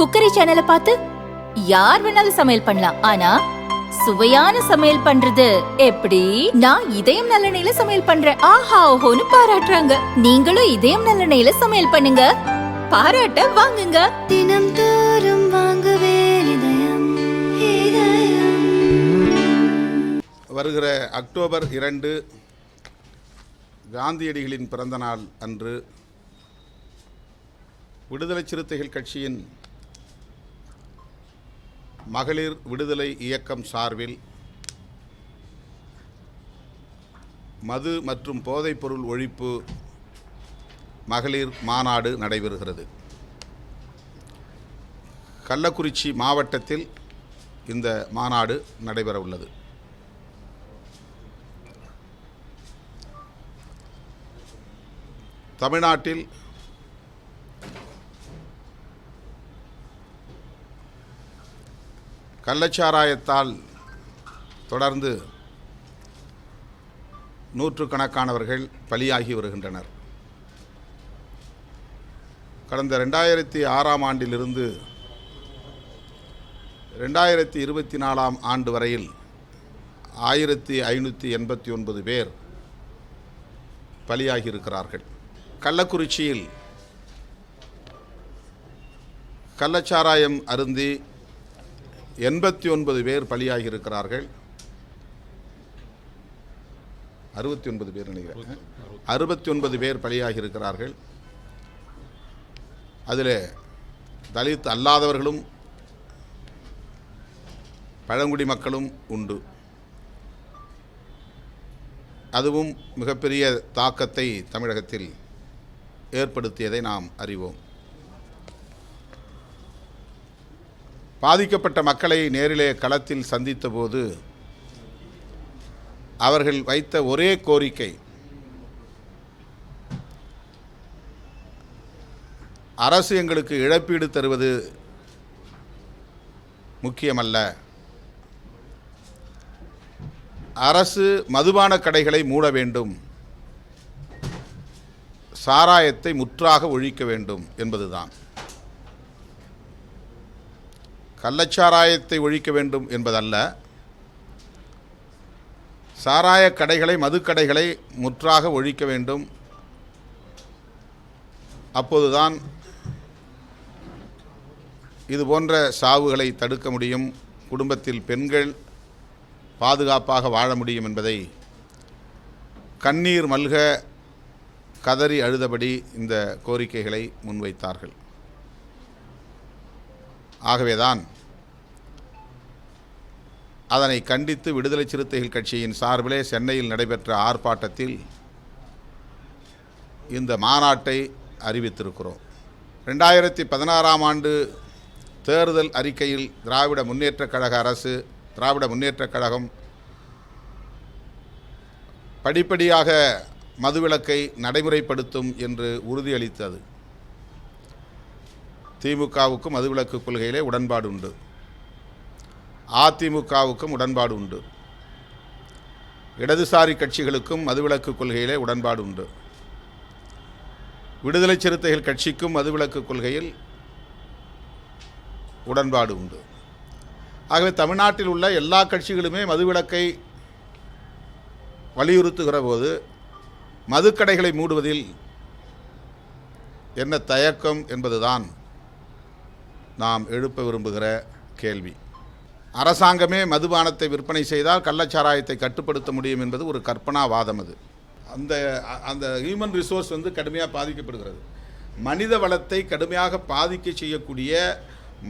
Cookery சேனலை பார்த்து யார் வேணாலும் சமையல் பண்ணலாம். ஆனா சுவையான சமையல் பண்றது எப்படி? நான் இதயம் நல்லெண்ணெயில சமையல் பண்றேன். ஆஹா ஓஹோன்னு பாராட்டுறாங்க. நீங்களும் இதயம் நல்லெண்ணெயில சமையல் பண்ணுங்க. பாராட்ட வாங்குங்க. தினம் தோறும் வாங்குவே வருகிற அக்டோபர் இரண்டு காந்தியடிகளின் பிறந்த நாள் அன்று விடுதலை சிறுத்தைகள் கட்சியின் மகளிர் விடுதலை இயக்கம் சார்பில் மது மற்றும் போதைப்பொருள் ஒழிப்பு மகளிர் மாநாடு நடைபெறுகிறது. கள்ளக்குறிச்சி மாவட்டத்தில் இந்த மாநாடு நடைபெற உள்ளது தமிழ்நாட்டில் கள்ளச்சாராயத்தால் தொடர்ந்து நூற்றுக்கணக்கானவர்கள் பலியாகி வருகின்றனர். கடந்த ரெண்டாயிரத்தி ஆறாம் ஆண்டிலிருந்து ரெண்டாயிரத்தி இருபத்தி நாலாம் ஆண்டு வரையில் ஆயிரத்தி ஐநூற்றி எண்பத்தி ஒன்பது பேர் பலியாகி இருக்கிறார்கள் கள்ளக்குறிச்சியில் கள்ளச்சாராயம் அருந்தி எண்பத்தி ஒன்பது பேர் பலியாகி இருக்கிறார்கள் அறுபத்தி ஒன்பது பேர் நினைக்கிறேன். அறுபத்தி ஒன்பது பேர் பலியாகி இருக்கிறார்கள் அதில் தலித் அல்லாதவர்களும் பழங்குடி மக்களும் உண்டு. அதுவும் மிகப்பெரிய தாக்கத்தை தமிழகத்தில் ஏற்படுத்தியதை நாம் அறிவோம். பாதிக்கப்பட்ட மக்களை நேரிலே களத்தில் சந்தித்தபோது அவர்கள் வைத்த ஒரே கோரிக்கை அரசு எங்களுக்கு இழப்பீடு தருவது முக்கியமல்ல. அரசு மதுபான கடைகளை மூட வேண்டும். சாராயத்தை முற்றாக ஒழிக்க வேண்டும் என்பதுதான். கள்ளச்சாராயத்தை ஒழிக்க வேண்டும் என்பதல்ல. சாராய கடைகளை மதுக்கடைகளை முற்றாக ஒழிக்க வேண்டும். அப்போதுதான் இது போன்ற சாவுகளை தடுக்க முடியும். குடும்பத்தில் பெண்கள் பாதுகாப்பாக வாழ முடியும் என்பதை கண்ணீர் மல்க கதறி அழுதபடி இந்த கோரிக்கைகளை முன்வைத்தார்கள். ஆகவேதான் அதனை கண்டித்து விடுதலை சிறுத்தைகள் கட்சியின் சார்பிலே சென்னையில் நடைபெற்ற ஆர்ப்பாட்டத்தில் இந்த மாநாட்டை அறிவித்திருக்கிறோம். ரெண்டாயிரத்தி பதினாறாம் ஆண்டு தேர்தல் அறிக்கையில் திராவிட முன்னேற்றக் கழக அரசு திராவிட முன்னேற்றக் கழகம் படிப்படியாக மதுவிலக்கை நடைமுறைப்படுத்தும் என்று உறுதியளித்தது. திமுகவுக்கும் மதுவிலக்கு கொள்கையிலே உடன்பாடு உண்டு. அதிமுகவுக்கும் உடன்பாடு உண்டு. இடதுசாரி கட்சிகளுக்கும் மதுவிலக்கு கொள்கையிலே உடன்பாடு உண்டு. விடுதலை சிறுத்தைகள் கட்சிக்கும் மதுவிலக்கு கொள்கையில் உடன்பாடு உண்டு. ஆகவே தமிழ்நாட்டில் உள்ள எல்லா கட்சிகளுமே மதுவிலக்கை வலியுறுத்துகிற போது மதுக்கடைகளை மூடுவதில் என்ன தயக்கம் என்பதுதான் நாம் எழுப்ப விரும்புகிற கேள்வி. அரசாங்கமே மதுபானத்தை விற்பனை செய்தால் கள்ளச்சாராயத்தை கட்டுப்படுத்த முடியும் என்பது ஒரு கற்பனாவாதம் அது. அந்த அந்த ஹியூமன் ரிசோர்ஸ் வந்து கடுமையாக பாதிக்கப்படுகிறது. மனித வளத்தை கடுமையாக பாதிக்க செய்யக்கூடிய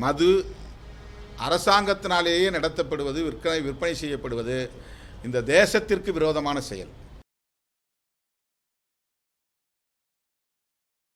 மது அரசாங்கத்தினாலேயே நடத்தப்படுவது விற்பனை விற்பனை செய்யப்படுவது இந்த தேசத்திற்கு விரோதமான செயல்.